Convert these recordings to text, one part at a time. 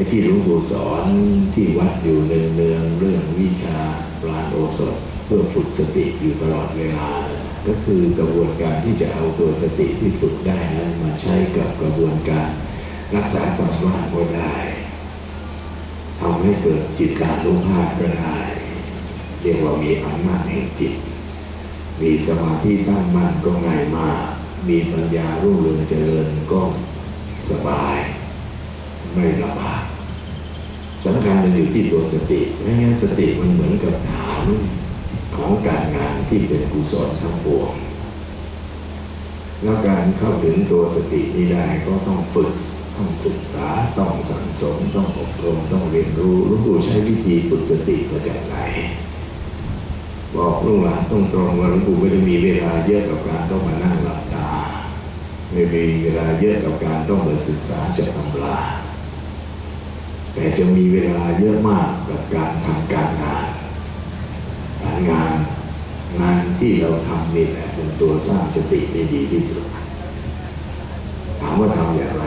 อ้ที่หลวงปู่สอนที่วัดอยู่เนืองเนืองๆเรื่องวิชาปราณโอสถเพื่อฝึกสติอยู่ตลอดเวลา ก็คือกระบวนการที่จะเอาตัวสติที่ฝึกได้นั้นมาใช้กับกระบวนการรักษาความว่างก็ได้ทำให้เกิดจิตการรู้ภาพก็ได้เรียกว่ามีอำนาจแห่งจิต มีสมาธิตั้งมั่นก็ง่ายมาก มีปัญญารุ่งเรืองเจริญก็สบาย ไม่ลำบาก สำคัญมันอยู่ที่ตัวสติไม่งั้นสติมันเหมือนกับฐานของการงานที่เป็นกุศลทั้งปวงแล้วการเข้าถึงตัวสตินี้ได้ก็ต้องฝึกต้องศึกษาต้องสั่งสมต้องอบรมต้องเรียนรู้หลวงปู่ใช้วิธีฝึกสติมาจากไหนบอกลูกหลานตรงๆว่าหลวงปู่ไม่ได้มีเวลาเยอะกับการต้องมานั่งหลับตา ไม่มีเวลาเยอะกับการต้องมาศึกษาจากตำรา แต่จะมีเวลาเยอะมากกับการทำการงานการงานงานที่เราทำนี่แหละเป็นตัวสร้างสติได้ดีที่สุด ถามว่าทำอย่างไร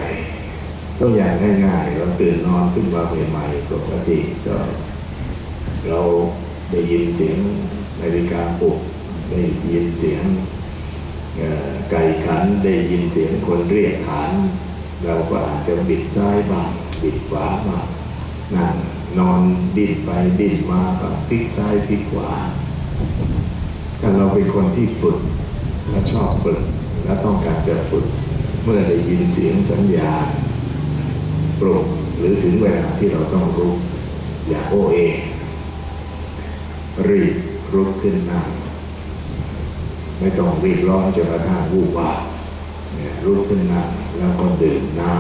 ก็อย่างง่ายๆเราตื่นนอนขึ้นมาใหม่ๆปกติก็ เราได้ยินเสียงนาฬิกาปลุกได้ยินเสียงไก่ขันได้ยินเสียงคนเรียกขานเราก็อาจจะบิดซ้ายบ้างบิดขวาบ้าง นั่งนอนดิ้นไปดิ้นมาบ้างพลิกซ้ายพลิกขวาถ้าเราเป็นคนที่ฝึกและชอบฝึกและต้องการจะฝึกเมื่อได้ยินเสียงสัญญาณปลุกหรือถึงเวลาที่เราต้องรุกอย่าโอเอ รีบรุกขึ้นนั่งไม่ต้องรีบร้อนจนกระทั่งวูบวาบเนี่ยรุกขึ้นนั่งแล้วก็ดื่มน้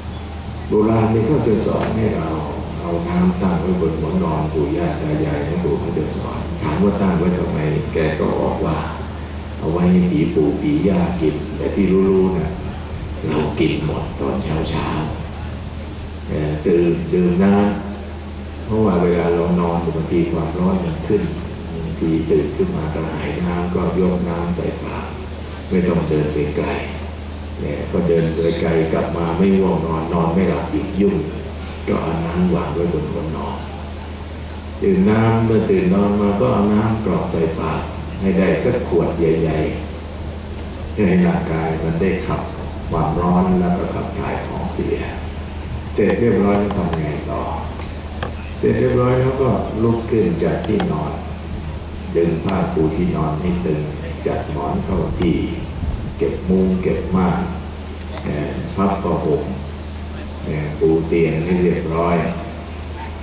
ำโบราณนี่เขาจะสอนให้เรา เอาน้ำตั้งไว้บนหัวนอนปู่ย่าตายายหลวงปู่เขาจะสอนถามว่าตั้งไว้ทำไมแกก็บอกว่า เอาไว้ให้ผีปู่ผีย่ากิน แต่ที่รู้ๆนะเรากินหมดตอนเช้าเช้าๆตื่นดื่มน้ำเพราะว่าเวลาเรานอนบางทีความร้อนมันขึ้นบางทีตื่นขึ้นมากระหายน้ำก็ยกน้ำใส่ปากไม่ต้องเดินไปไกลเนี่ยก็เดินไปไกลกลับมาไม่ง่วงนอนนอนไม่หลับอีกยุ่ง ก็เอาน้ำวางไว้บนหัวนอนดื่มน้ำเมื่อตื่นนอนมาก็เอาน้ำกรอกใส่ปากให้ได้สักขวดใหญ่ๆเพื่อให้ร่างกายมันได้ขับความร้อนแล้วก็ขับถ่ายของเสีย เสร็จเรียบร้อยแล้วทำไงต่อ เสร็จเรียบร้อยแล้วก็ลุกขึ้นจากที่นอน ดึงผ้าปูที่นอนให้ตึงจัดหมอนเข้าที่ เก็บมุ้งเก็บม่านเอ่อพับผ้าห่ม เอ่อปูเตียงให้เรียบร้อย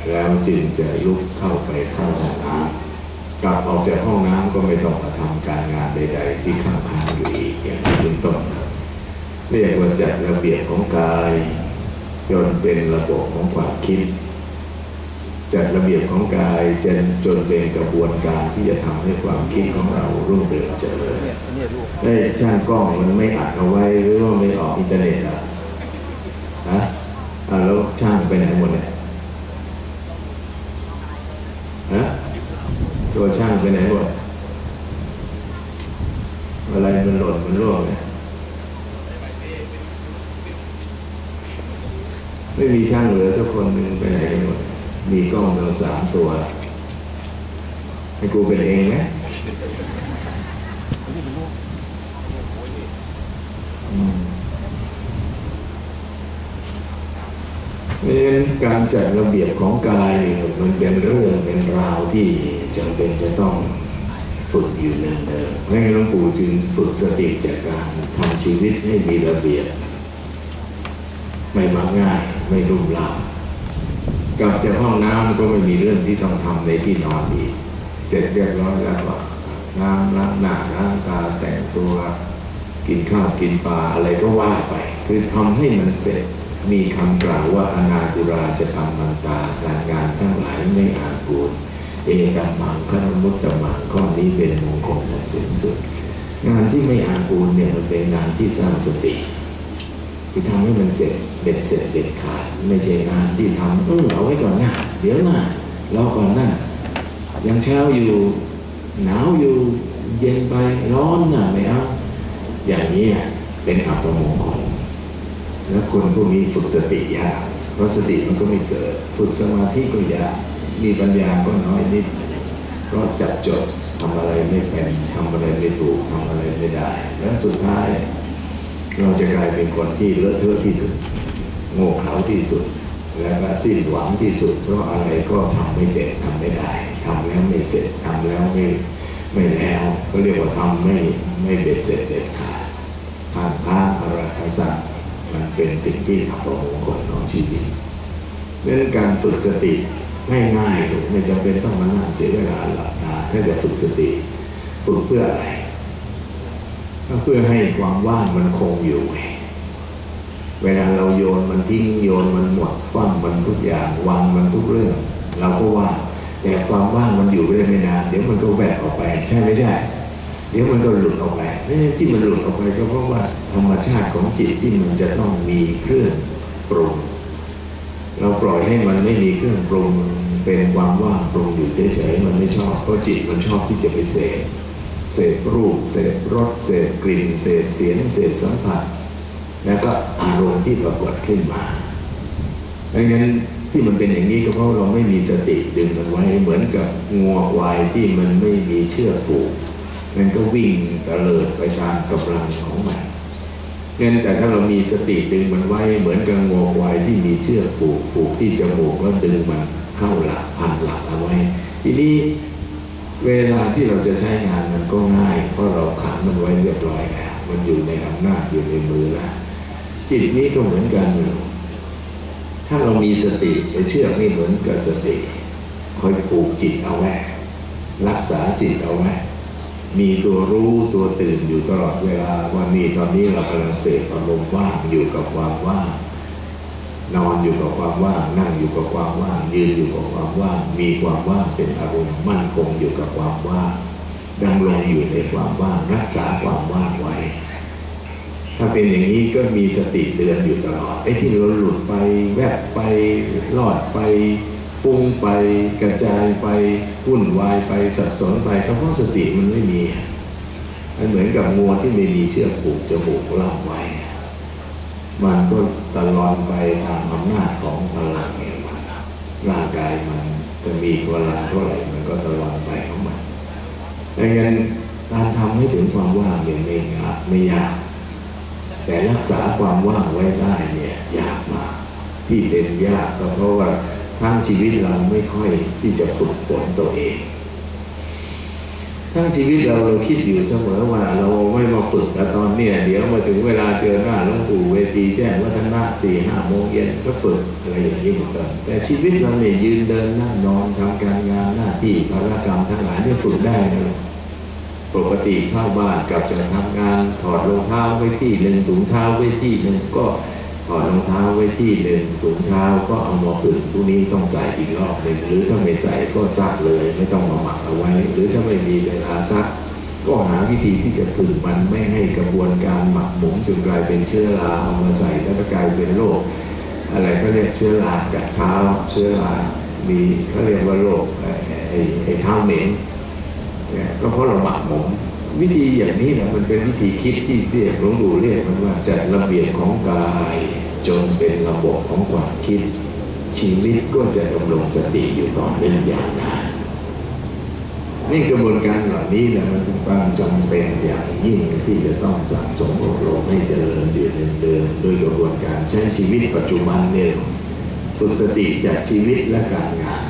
แล้วจึงจะลุกเข้าไปเข้าห้องน้ำกลับออกจากห้องน้ำก็ไม่ต้องมาทำการงานใด ๆ ที่ข้างค้างอยู่อีกอย่างนี้เป็นต้นเรียกว่าจัดระเบียบของกาย จนเป็นระบบของความคิด จัดระเบียบของกายจนจนเป็นกระบวนการที่จะทำให้ความคิดของเรารุ่งเรืองเจริญไอ้ช่างกล้องมันไม่อัดเอาไว้หรือว่าไม่ออกอินเทอร์เน็ตอะฮะ แล้วช่างไปไหนหมดเนี่ยฮะตัวช่างไปไหนหมดอะไรมันหล่นมันร่วงเนี่ยไม่มีช่างเหลือสักคนหนึ่งไปไหนกันหมดมีกล้องเราสามตัวให้กูเป็นเองไหมอืมเพ ราะฉะนั้นการจัดระเบียบของกายมันเป็นเรื่องเป็นราวที่จำเป็นจะต้องฝึกอยู่เนืองๆเพราะฉะนั้นหลวงปู่จึงฝึกสติจากการทำชีวิตให้มีระเบียบ ไม่มักง่ายไม่รุ่มเรากลับจากห้องน้ำก็ไม่มีเรื่องที่ต้องทำในที่นอนอีกเสร็จเรียบร้อยแล้วก็น้ำล้างหน้าล้างตาแต่งตัวกินข้าวกินปลาอะไรก็ว่าไป คือทำให้มันเสร็จ มีคำกล่าวว่าอนาคุราจะทำมันตาการงานทั้งหลายไม่อากูลเอกัมมังขนมุตตมังข้อนี้เป็นมงคลอันสูงสุด งานที่ไม่อากูลเนี่ยมันเป็นงานที่สร้างสติคือทำให้มันเสร็จเด็ดเสร็จเด็ดขาดไม่ใช่งานที่ทำเออเอาไว้ก่อนหน้าเดี๋ยวหน้ารอก่อนหน้ายังเช้าอยู่หนาวอยู่เย็นไปร้อนน่ะไม่เอาอย่างนี้เป็นอัปมงคล แล้วคนพวกนี้ฝึกสติยากเพราะสติมันก็ไม่เกิด ฝึกสมาธิก็ยากมีปัญญาก็น้อยนิดเพราะจับจดทำอะไรไม่เป็นทำอะไรไม่ถูกทำอะไรไม่ได้ แล้วสุดท้าย เราจะกลายเป็นคนที่เลอะเทอะที่สุด โง่เขลาที่สุด แล้วก็สิ้นหวังที่สุด เพราะอะไรก็ทำไม่เป็นทำไม่ได้ทำแล้วไม่เสร็จทำแล้วไม่ไม่แล้วก็เรียกว่าทำไม่ไม่เบ็ดเสร็จเด็ดขาดทางพระอรหันต์ มันเป็นสิ่งที่ทำประมงคลของชีวิตเรื่องการฝึกสติง่ายๆไม่จำเป็นต้องมานั่งเสียเวลาหลับตาถ้าจะฝึกสติฝึกเพื่ออะไรก็เพื่อให้ความว่างมันคงอยู่ไงเวลาเราโยนมันทิ้งโยนมันหมดฟังมันทุกอย่างวางมันทุกเรื่อง เราก็ว่างแต่ความว่างมันอยู่ได้ไม่นาน เดี๋ยวมันก็แวบออกไป ใช่ไม่ใช่ เดี๋ยวมันก็หลุดออกไป ที่มันหลุดออกไปก็เพราะว่าธรรมชาติของจิตที่มันจะต้องมีเครื่องปรุงเราปล่อยให้มันไม่มีเครื่องปรุงเป็นความว่างปรุงอยู่เฉยๆมันไม่ชอบเพราะจิตมันชอบที่จะไปเสพเสพรูปเสพรสเสพกลิ่นเสพเสียงเสพสัมผัสแล้วก็อารมณ์ที่ปรากฏขึ้นมาดังนั้นที่มันเป็นอย่างนี้ก็เพราะเราไม่มีสติดึงมันไว้เหมือนกับงัวควายที่มันไม่มีเชือกผูก มันก็วิ่งตะเลิดไปตามกำลังของมันเงั้นแต่ถ้าเรามีสติดึงมันไว้เหมือนกับงวควายที่มีเชือกผูกผูกที่จมูกแล้วดึงมันเข้าหลักพันหลักเอาไว้ ทีนี้เวลาที่เราจะใช้งานมันก็ง่าย เพราะเราขังมันไว้เรียบร้อยแล้วมันอยู่ในอำนาจอยู่ในมือแล้วจิตนี้ก็เหมือนกันถ้าเรามีสติจะเชื่อไม่เหมือนกับสติ คอยผูกจิตเอาไว้รักษาจิตเอาไว้ มีตัวรู้ตัวตื่นอยู่ตลอดเวลาวันนี้ตอนนี้เรากำลังเสพอารมณ์ว่างอยู่กับความว่างนอนอยู่กับความว่างนั่งอยู่กับความว่างยืนอยู่กับความว่างมีความว่างเป็นอารมณ์มั่นคงอยู่กับความว่างดำรงอยู่ในความว่างรักษาความว่างไว้ ถ้าเป็นอย่างนี้ก็มีสติเตือนอยู่ตลอดไอ้ที่เราหลุดไปแวบไปรอดไป ฟุ้งไปกระจายไปวุ่นวายไปสับสนไปเพราะสติมันไม่มีมันเหมือนกับงัวที่ไม่มีเชือกผูกจมูกล่ำไว้ มันก็ตลอดไปตามอำนาจของพลังเองมันร่างกายมันจะมีพลังเท่าไหร่มันก็ตลอดไปของมันดังนั้นการทำให้ถึงความว่างเนี่ยไม่ยากไม่ยาก แต่รักษาความว่างไว้ได้เนี่ยยากมากที่เป็นยากก็เพราะว่า ทั้งชีวิตเราไม่ค่อยที่จะฝึกฝนตัวเอง ทั้งชีวิตเราเราคิดอยู่เสมอว่าเราไม่มาฝึกแต่ตอนเนี้ยเดี๋ยวมาถึงเวลาเจอหน้าหลวงปู่เวทีแจ้งวัฒนะสี่ห้าโมงเย็นก็ฝึกอะไรอย่างนี้เหมือนกันแต่ชีวิตเราเนี่ยยืนเดินนั่งนอนทำการงานหน้าที่ภารกรรมทั้งหลายเนี่ยฝึกได้นะปกติเข้าบ้านกลับจะทำงานถอดรองเท้าไว้ที่หนึ่งถุงเท้าไว้ที่หนึ่งก็ ถอดรองเท้าไว้ที่หนึ่งถุงเท้าก็เอามาผึ่งพรุ่งนี้ต้องใส่อีกรอบหนึ่งหรือถ้าไม่ใส่ก็ซักเลย ไม่ต้องมาหมักเอาไว้ หรือถ้าไม่มีเวลาซัก ก็หาวิธีที่จะผึ่งมันไม่ให้กระบวนการหมักหมมจนกลายเป็นเชื้อราเอามาใส่แล้วกลายเป็นโรคอะไรก็เรียกเชื้อรากัดเท้าเชื้อรามีเขาเรียกว่าโรคไอ้ไอ้เท้าเหม็นเนี่ยก็เพราะเราหมักหมมวิธีอย่างนี้นะมันเป็นวิธีคิดที่เรียกหลวงปู่เรียกมันว่าจัดระเบียบของกาย จนเป็นระบบของความคิด ชีวิตก็จะดำรงสติอยู่ต่อเนื่องยางนานนี่กระบวนการเหล่านี้นะมันเป็นความจำเป็นอย่างยิ่งที่จะต้องสั่งสมอบรมให้เจริญอยู่เดิมๆโดยกระบวนการใช้ชีวิตปัจจุบันเนี่ยฝึกสติจากชีวิตและการงาน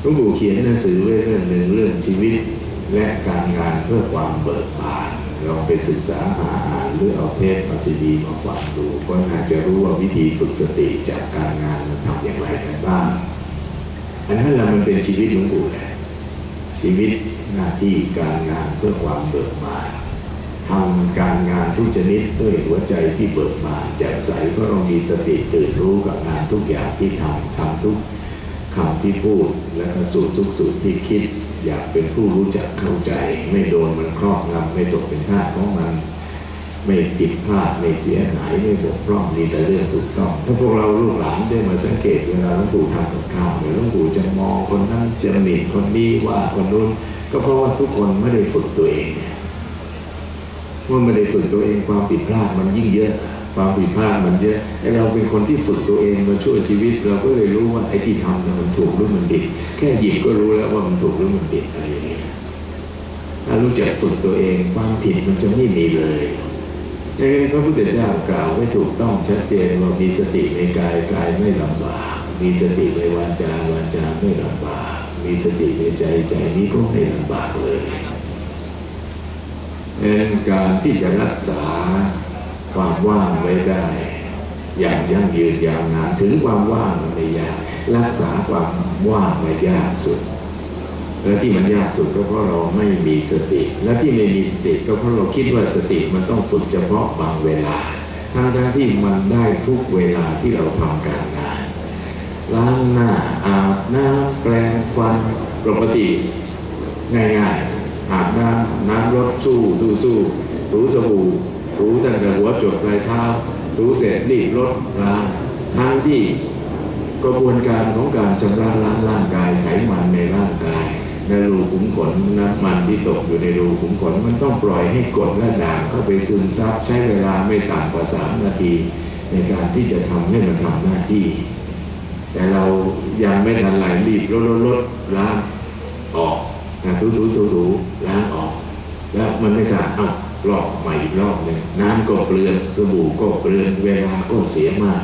หลวงปู่เขียนหนังสือไว้เรื่องหนึ่งเรื่องชีวิตและการงานเพื่อความเบิกบาน ลองไปศึกษาหาอ่านหรือเอาเทปเอาซีดีมาฟังดูก็น่าจะรู้ว่าวิธีฝึกสติจากการงานมันทำอย่างไรกันบ้างอันนั้นแหละมันเป็นชีวิตหลวงปู่แหละชีวิตหน้าที่การงานเพื่อความเบิกบานทำการงานทุกชนิดด้วยหัวใจที่เบิกบานแจ่มใสเพราะเรามีสติตื่นรู้กับงานทุกอย่างที่ทำทำทุกคำที่พูดและสูตรทุกสูตรที่คิด อยากเป็นผู้รู้จักเข้าใจ ไม่โดนมันครอบงำไม่ตกเป็นทาสของมัน ไม่ผิดพลาดไม่เสียหายไม่บกพร่องมีแต่เรื่องถูกต้อง ถ้าพวกเราลูกหลานได้มาสังเกตเวลาหลวงปู่ทำกับข้าวเนี่ยหลวงปู่จะมองคนนั้นจะหมิ่นคนนี้ว่าคนนู้นก็เพราะว่าทุกคนไม่ได้ฝึกตัวเองเนี่ยเมื่อไม่ได้ฝึกตัวเองความผิดพลาดมันยิ่งเยอะ ความผิดพลาดมันเยอะไอ้เราเป็นคนที่ฝึกตัวเองมาช่วยชีวิต เราก็เลยรู้ว่าไอ้ที่ทำเนี่ยมันถูกหรือมันผิดแค่หยิบก็รู้แล้วว่ามันถูกหรือมันผิดอะไรอย่างเงี้ยถ้ารู้จักฝึกตัวเองความผิดมันจะไม่มีเลยดังนั้นพระพุทธเจ้ากล่าวไว้ถูกต้องชัดเจนว่ามีสติในกายกายไม่ลำบากมีสติในวาจาวาจาไม่ลำบากมีสติในใจใจนี้ก็ไม่ลำบากเลยดังนั้นการที่จะรักษา ความว่างไว้ได้ อย่างยั่งยืนยาวนานถึงความว่างมันไม่ยากรักษาความว่างไม่ยากสุด และที่มันยากสุดก็เพราะเราไม่มีสติ และที่ไม่มีสติก็เพราะเราคิดว่าสติมันต้องฝึกเฉพาะบางเวลาทั้งทั้งที่มันได้ทุกเวลาที่เราทำการงานล้างหน้าอาบน้ำแปรงฟันปกติง่ายๆอาบน้ำน้ำรดสู้สู้สู้ถูสบู่ ถูตั้งแต่หัวจดปลายเท้าถูเสร็จรีบรดล้างทั้งที่กระบวนการของการชำระล้างร่างกายไขมันในร่างกาย ในรูขุมขนน้ำมันที่ตกอยู่ในรูขุมขนมันต้องปล่อยให้กดและด่างเข้าไปซึมซับใช้เวลาไม่ต่ำกว่าสามนาที ในการที่จะทำให้มันทำหน้าที่ แต่เรายังไม่ทันไหลรีบลดลดลดล้างออกนะถูถูถูถูล้างออก แล้วมันไม่สะอาด รอบใหม่อีกรอบหนึ่งน้ำก็เปลือนสบู่ก็เปลือนเวลาก็เสียมาก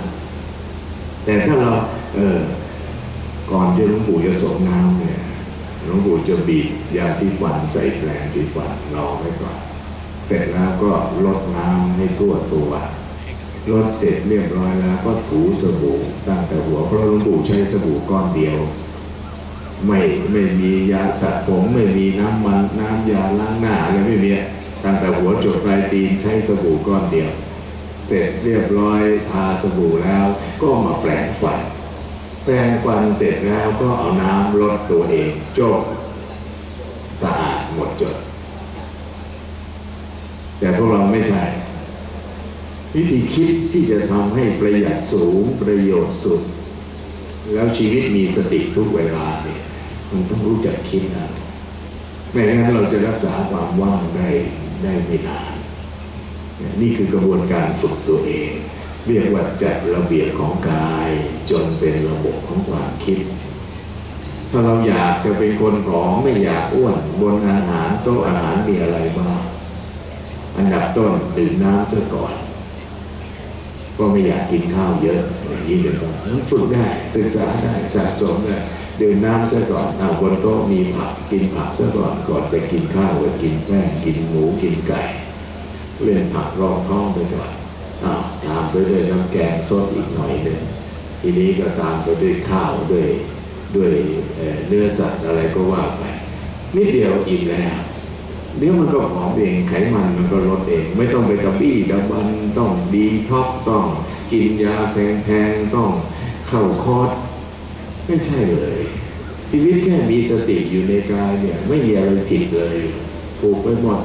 แต่ถ้าเราเออก่อนที่หลวงปู่จะส่งน้ำเนี่ยหลวงปู่จะบีบยาสีฟันใส่แปลสีฟันรอไว้ก่อนเสร็จแล้วก็ลดน้ำให้ทั่วตัวลดเสร็จเรียบร้อยแล้วก็ถูสบู่ตั้งแต่หัวเพราะหลวงปู่ใช้สบู่ก้อนเดียว ไม่ไม่มียาสระผมไม่มีน้ำมันน้ำยาล้างหน้าอะไรไม่มี ตั้งแต่หัวจดปลายตีนใช้สบู่ก้อนเดียว เสร็จเรียบร้อยทาสบู่แล้ว ก็มาแปรงฟัน แปรงฟันเสร็จแล้วก็เอาน้ำลดตัวเองจบสะอาดหมดจด แต่พวกเราไม่ใช่ วิธีคิดที่จะทำให้ประหยัดสูงประโยชน์สุด แล้วชีวิตมีสติทุกเวลาเนี่ยมันต้องรู้จักคิดนะไม่งั้นเราจะรักษาความว่างได้ ได้ไม่นานนี่คือกระบวนการฝึกตัวเอง เรียกว่าจัดระเบียบของกาย จนเป็นระบบของความคิด ถ้าเราอยากจะเป็นคนผอมไม่อยากอ้วนบนอาหารโต๊ะอาหารมีอะไรบ้างอันดับต้นดื่มน้ำซะก่อน ก็ไม่อยากกินข้าวเยอะอย่างนี้เป็นต้นฝึกได้ศึกษาได้สะสมได้ ดื่มน้ำซะก่อนอาบนโต๊ะมีผักกินผักซะก่อนก่อนไปกินข้าวก็กินแป้งกินหมูกินไก่ เล่นผักรองท้องไปก่อนอ้าวตามไปด้วยน้ำแกงสดอีกหน่อยหนึ่งทีนี้ก็ตามไปด้วยข้าวด้วยด้วยเเนื้อสัตว์อะไรก็ว่าไปนิดเดียวอิ่มแล้วเดี๋ยวมันก็ผอมเองไขมันมันก็ลดเอง ไม่ต้องไปกระบี้กระบันต้องดีท็อกต้องกินยาแพงๆต้องเข้าคอร์ส ไม่ใช่เลย ชีวิตแค่มีสติอยู่ในกายเนี่ย ไม่มีอะไรผิดเลย ถูกไปหมด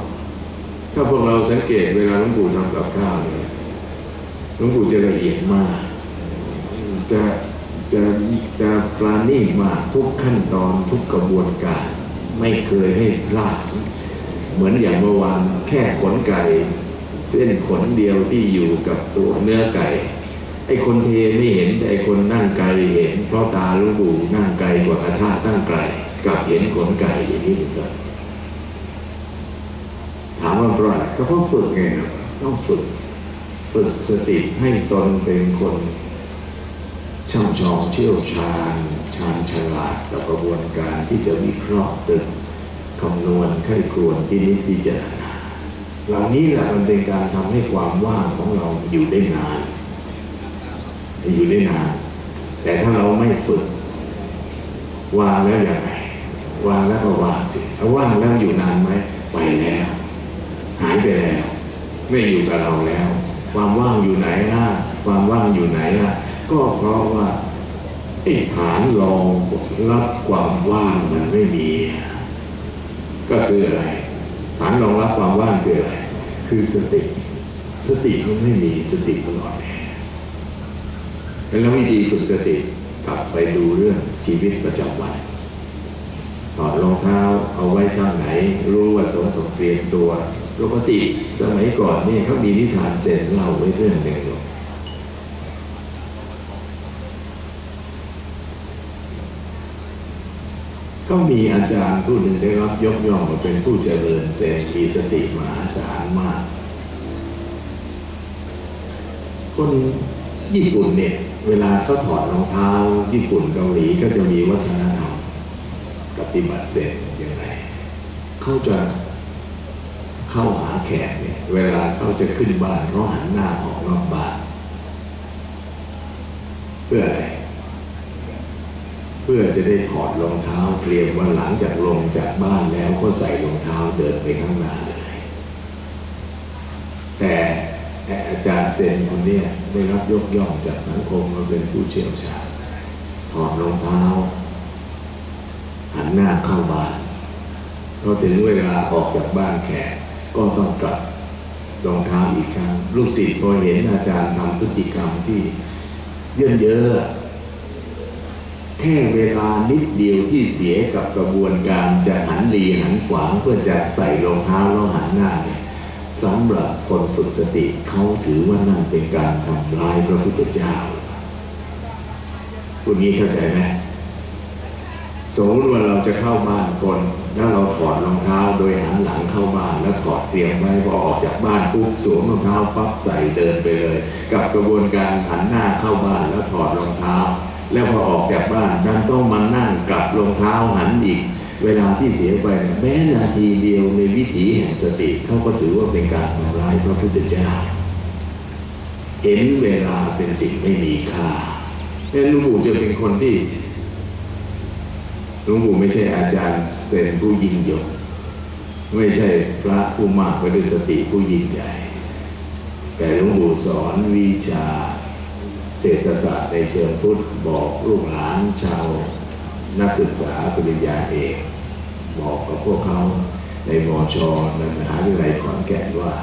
ถ้าพวกเราสังเกตเวลาหลวงปู่ทำกับข้าวเนี่ยหลวงปู่จะละเอียดมาก จะจะจะปราณีมากทุกขั้นตอนทุกกระบวนการ ไม่เคยให้พลาด เหมือนอย่างเมื่อวานแค่ขนไก่ เส้นขนเดียวที่อยู่กับตัวเนื้อไก่ ไอ้คนเทไม่เห็นแต่ไอ้คนนั่งไกลเห็น เพราะตาลวงปู่นั่งไกลกว่ากระทะตั้งไกลกลับเห็นขนไก่อย่างนี้เป็นต้นถามว่าเพราะอะไรก็เพราะฝึกไงต้องฝึกฝึกสติให้ตนเป็นคนช่ำชองเชี่ยวชาญชาญฉลาดกับกระบวนการที่จะวิเคราะห์ตึกคำนวณไข้ครวนพินิจพิจารณาเหล่านี้แหละมันเป็นการทำให้ความว่างของเราอยู่ได้นาน อยู่ได้นานแต่ถ้าเราไม่ฝึกวางแล้วยังไงวางแล้วก็วางสิถ้าว่างแล้วอยู่นานไหมไปแล้ว หายไปแล้ว ไม่อยู่กับเราแล้ว ความว่างอยู่ไหนล่ะความว่างอยู่ไหนล่ะก็เพราะว่าไอ้ฐานรองรับความว่างมันไม่มี ก็คืออะไรฐานรองรับความว่างคืออะไรคือสติ สติมันไม่มีสติมันอ่อนแอ แล้ววิธีฝึกสติกลับไปดูเรื่องชีวิตประจำวันถอดรองเท้าเอาไว้ข้างไหน รู้ว่าต้องต้องเตรียมตัวปกติสมัยก่อนนี่เขามีนิทานเซนเล่าไว้เรื่องหนึ่งหรอกก็มีอาจารย์ผู้หนึ่งได้รับยกย่องว่าเป็นผู้เจริญเซนมีสติมหาศาลมาก คนญี่ปุ่นเนี่ย เวลาเขาถอดรองเท้าญี่ปุ่นเกาหลีก็จะมีวัฒนธรรมปฏิบัติเสร็จยังไงเขาจะเข้าหาแขกเนี่ยเวลาเขาจะขึ้นบ้านเขาหันหน้าออกนอกบ้านเพื่ออะไร เพื่อจะได้ถอดรองเท้าเตรียมว่าหลังจากลงจากบ้านแล้วก็ใส่รองเท้าเดินไปข้างหน้าเลย แต่ จารย์เซนคนนี้ได้รับยกย่องจากสังคมมาเป็นผู้เชี่ยวชาญถอดรองเท้าหันหน้าเข้าบ้านพอถึงเวลาออกจากบ้านแขกก็ต้องกลับรองเท้าอีกครั้งลูกศิษย์พอเห็นอาจารย์ทำพฤติกรรมที่เยอะเยอะแค่เวลานิดเดียวที่เสียกับกระบวนการจะหันดีหันขวางเพื่อจะใส่รองเท้าแล้วหันหน้าเนี่ย สำหรับคนฝึกสติเขาถือว่านั่นเป็นการทำลายพระพุทธเจ้าคุณนี้เข้าใจไหมสมมติว่าเราจะเข้าบ้านคน แล้วเราถอดรองเท้าโดยหันหลังเข้าบ้านแล้วถอดเตรียมไว้พอออกจากบ้านปุ๊บสวมรองเท้าปั๊บใส่เดินไปเลย กับกระบวนการหันหน้าเข้าบ้านแล้วถอดรองเท้า แล้วพอออกจากบ้านดันต้องมานั่งกลับรองเท้าหันอีก เวลาที่เสียไปแม้นาทีเดียวในวิถีแห่งสติเขาก็ถือว่าเป็นการทำร้ายพระพุทธเจ้าเห็นเวลาเป็นสิ่งไม่มีค่าแต่หลวงปู่จะเป็นคนที่หลวงปู่ไม่ใช่อาจารย์เซนผู้ยิ่งยงไม่ใช่พระผู้มากไปด้วยสติผู้ยิ่งใหญ่ แต่หลวงปู่สอนวิชาเศรษฐศาสตร์ในเชิงพุทธบอกลูกหลานชาว นักศึกษาปริญญาเอกบอกกับพวกเขาในมอชอในมหาวิทยาลัยขอนแก่นว่า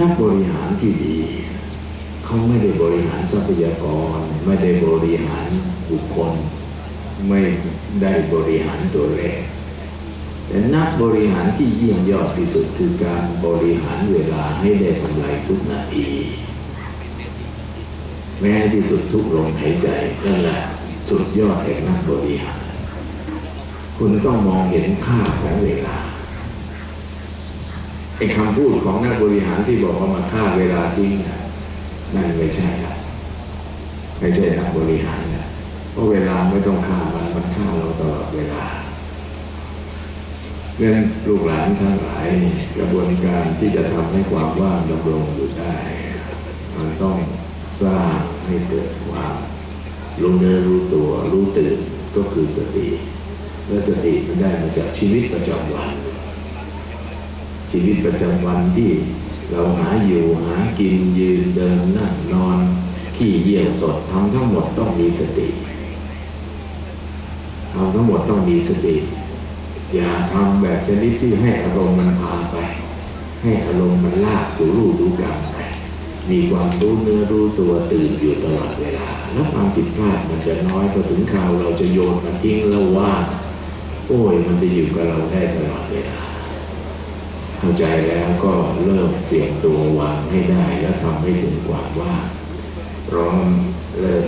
นักบริหารที่ดี เขาไม่ได้บริหารทรัพยากร ไม่ได้บริหารบุคคล ไม่ได้บริหารตัวเลขแต่นักบริหารที่เยี่ยมยอดที่สุดคือการบริหารเวลาให้ได้กำไรทุกนาทีแม้ที่สุดทุกลมหายใจนั่นแหละ สุดยอดแห่งนักบริหาร คุณต้องมองเห็นค่าของเวลาไอ้คำพูดของนักบริหารที่บอกว่ามาฆ่าเวลาทิ้งนะนั่นไม่ใช่ครับไม่ใช่นักบริหารนะเพราะเวลาไม่ต้องฆ่ามันมันฆ่าเราตลอดเวลาเรื่องลูกหลานทั้งหลายกระบวนการที่จะทำให้ความว่างดำรงอยู่ได้ มันต้องสร้างให้เกิดความ รู้เนื้อรู้ตัวรู้ตื่นก็คือสติและสติมันได้มาจากชีวิตประจำวัน ชีวิตประจำวันที่เราหาอยู่หากินยืนเดินนั่งนอนขี้เยี่ยวตดทำทั้งหมดต้องมีสติทำทั้งหมดต้องมีสติ อย่าทำแบบชนิดที่ให้อารมณ์มันพาไป ให้อารมณ์มันลากถูรูถูกรรม มีความรู้เนื้อรู้ตัวตื่นอยู่ตลอดเวลา แล้วความผิดพลาดมันจะน้อยพอถึงคราวเราจะโยนมันทิ้งแล้วว่า โอ้ยมันจะอยู่กับเราได้ตลอดเวลา เข้าใจแล้วก็เริ่มเตรียมตัววางให้ได้ แล้วทำให้ถึงความว่าพร้อมเริ่ม